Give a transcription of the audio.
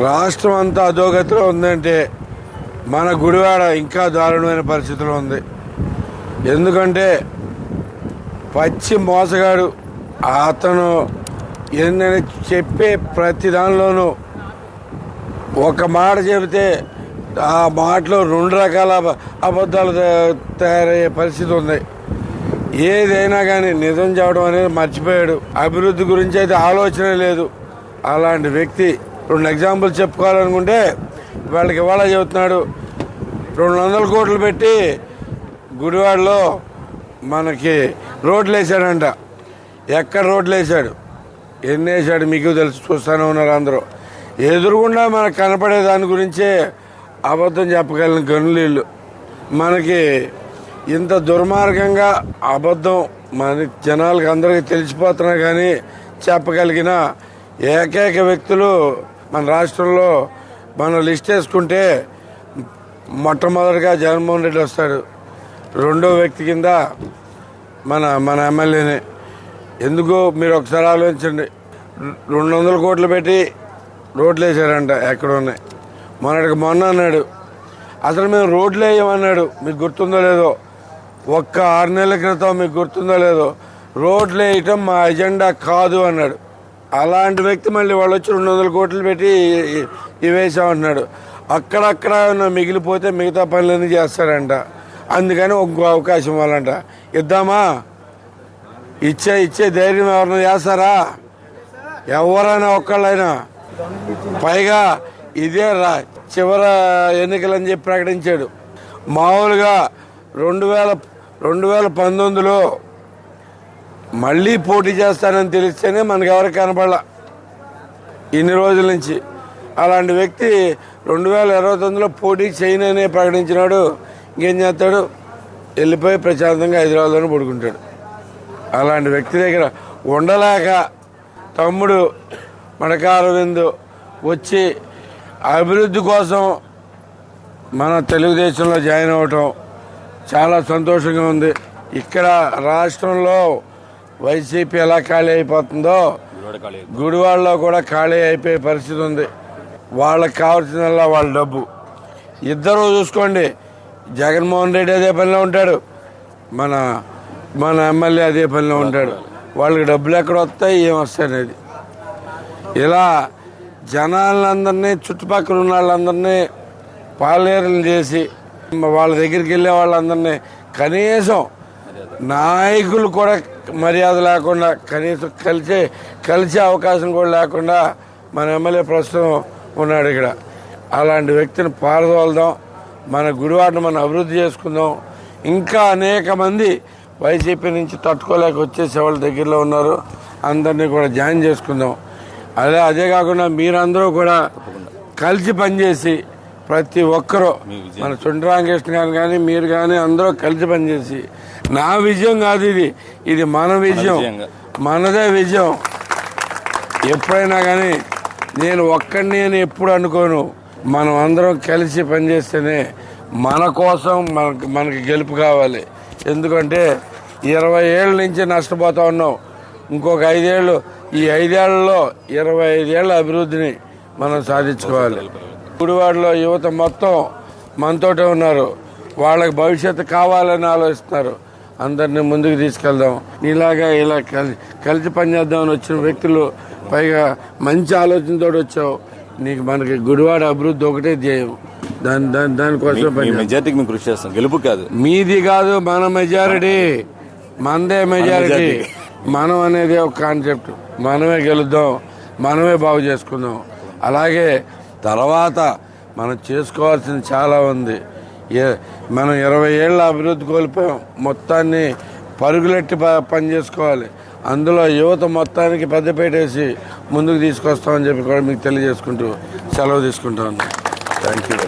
రాష్ట్రం అంతా అధోగతిలో ఉందంటే మన గుడివాడ ఇంకా దారుణమైన పరిస్థితిలో ఉంది. ఎందుకంటే పచ్చి మోసగాడు అతను ఏంటని చెప్పే ప్రతి దానిలోనూ ఒక మాట చెబితే ఆ మాటలో రెండు రకాల అబద్ధాలు తయారయ్యే పరిస్థితి ఉంది. ఏదైనా కానీ నిజం చెప్పడం అనేది మర్చిపోయాడు. అభివృద్ధి గురించి అయితే ఆలోచన లేదు. అలాంటి వ్యక్తి రెండు ఎగ్జాంపుల్స్ చెప్పుకోవాలనుకుంటే వాళ్ళకి ఇవాళ చెబుతున్నాడు రెండు వందల కోట్లు పెట్టి గుడివాడలో మనకి రోడ్లు వేసాడంట ఎక్కడ రోడ్లు వేసాడు ఎన్ని వేసాడు మీకు తెలుసు చూస్తూనే ఉన్నారు అందరూ. ఎదురుగుండా మనకు కనపడే దాని గురించే అబద్ధం చెప్పగలిగిన గనులీళ్ళు మనకి ఇంత దుర్మార్గంగా అబద్ధం మన జనాలకు అందరికీ తెలిసిపోతున్నా కానీ చెప్పగలిగిన ఏకైక వ్యక్తులు మన రాష్ట్రంలో మనం లిస్ట్ వేసుకుంటే మొట్టమొదటిగా జగన్మోహన్ రెడ్డి వస్తాడు. రెండో వ్యక్తి కింద మన మన ఎమ్మెల్యేనే. ఎందుకు? మీరు ఒకసారి ఆలోచించండి. రెండు వందల కోట్లు పెట్టి రోడ్లు వేసారంట ఎక్కడ ఉన్నాయి మొన్నటికి మొన్న అన్నాడు. అసలు మేము రోడ్లు వేయమన్నాడు. మీకు గుర్తుందో లేదో? ఒక్క ఆరు నెలల క్రితం మీకు గుర్తుందో లేదో? రోడ్లు వేయటం మా ఎజెండా కాదు అన్నాడు. అలాంటి వ్యక్తి మళ్ళీ వాళ్ళు వచ్చి రెండు వందల కోట్లు పెట్టి ఇవేసామంటున్నాడు అక్కడక్కడ మిగిలిపోతే మిగతా పనులన్నీ చేస్తారంట అందుకని ఇంకో అవకాశం ఇవ్వాలంట. ఇద్దామా? ఇచ్చే ఇచ్చే ధైర్యం ఎవరైనా చేస్తారా? ఎవరైనా ఒక్కళ్ళైనా. పైగా ఇదే రా చివర ఎన్నికలని చెప్పి ప్రకటించాడు. మామూలుగా రెండు వేల రెండు వేల పంతొమ్మిదిలో మళ్ళీ పోటీ చేస్తానని తెలిస్తేనే మనకు ఎవరికి కనపడాల ఇన్ని రోజుల నుంచి. అలాంటి వ్యక్తి రెండు వేల ఇరవై తొమ్మిదిలో పోటీ చేయననే ప్రకటించినాడు. ఇంకేం చేస్తాడు? వెళ్ళిపోయి ప్రశాంతంగా హైదరాబాద్లోనే పడుకుంటాడు. అలాంటి వ్యక్తి దగ్గర ఉండలేక తమ్ముడు మడక అరవింద్ వచ్చి అభివృద్ధి కోసం మన తెలుగుదేశంలో జాయిన్ అవ్వటం చాలా సంతోషంగా ఉంది. ఇక్కడ రాష్ట్రంలో వైసీపీ ఎలా ఖాళీ అయిపోతుందో గుడివాడలో కూడా ఖాళీ అయిపోయే పరిస్థితి ఉంది. వాళ్ళకి కావాల్సిందల్లా వాళ్ళ డబ్బు. ఇద్దరు చూసుకోండి. జగన్మోహన్ రెడ్డి అదే పనిలో ఉంటాడు. మన మన ఎమ్మెల్యే అదే పనిలో ఉంటాడు. వాళ్ళకి డబ్బులు ఎక్కడ వస్తాయి ఏం వస్తాయి అనేది. ఇలా జనాలందరినీ చుట్టుపక్కల ఉన్న వాళ్ళందరినీ పాలేరులు చేసి వాళ్ళ దగ్గరికి వెళ్ళే వాళ్ళందరినీ కనీసం నాయకులు కూడా మర్యాద లేకుండా కనీసం కలిసే కలిసే అవకాశం కూడా లేకుండా మన ఎమ్మెల్యే ప్రస్తుతం ఉన్నాడు ఇక్కడ. అలాంటి వ్యక్తిని పారదోలదాం మన గుడివాడను మనం అభివృద్ధి చేసుకుందాం. ఇంకా అనేక మంది వైసీపీ నుంచి తట్టుకోలేక వచ్చేసే వాళ్ళ దగ్గరలో ఉన్నారు. అందరినీ కూడా జాయిన్ చేసుకుందాం. అదే అదే కాకుండా మీరందరూ కూడా కలిసి పనిచేసి ప్రతి ఒక్కరూ మన చుండ్ర రామకృష్ణ గారు కానీ మీరు కానీ అందరూ కలిసి పనిచేసి నా విజయం కాదు ఇది. ఇది మన విజయం. మనదే విజయం. ఎప్పుడైనా కానీ నేను ఒక్కడిని అని ఎప్పుడు అనుకోను. మనం అందరం కలిసి పనిచేస్తేనే మన కోసం మనకి మనకి గెలుపు కావాలి. ఎందుకంటే ఇరవై ఏళ్ళ నుంచి నష్టపోతా ఉన్నాం. ఇంకొక ఐదేళ్ళు ఈ ఐదేళ్ళలో ఇరవై ఐదేళ్ళ అభివృద్ధిని మనం సాధించుకోవాలి. గుడివాడలో యువత మొత్తం మనతోటే ఉన్నారు. వాళ్ళకి భవిష్యత్తు కావాలని ఆలోచిస్తున్నారు. అందరినీ ముందుకు తీసుకెళ్దాం. నీలాగా ఇలా కలిసి కలిసి పనిచేద్దామని వచ్చిన వ్యక్తులు పైగా మంచి ఆలోచనతో వచ్చావు. నీకు మనకి గుడివాడ అభివృద్ధి ఒకటే ధ్యేయం. దాని దాని దానికోసం మెజార్టీకి మేము కృషి చేస్తాం. గెలుపు కాదు. మీది కాదు మన మెజారిటీ. మనదే మెజారిటీ. మనం అనేది ఒక కాన్సెప్ట్. మనమే గెలుద్దాం. మనమే బాగు చేసుకుందాం. అలాగే తర్వాత మనం చేసుకోవాల్సింది చాలా ఉంది. ఏ- మనం ఇరవై ఏళ్ళ అభివృద్ధి కోల్పోయాం. మొత్తాన్ని పరుగులెట్టి ప- పని చేసుకోవాలి. అందులో యువత మొత్తానికి పెద్దపేటేసి ముందుకు తీసుకొస్తామని చెప్పి కూడా మీకు తెలియజేసుకుంటూ సెలవు తీసుకుంటాను థ్యాంక్ యూ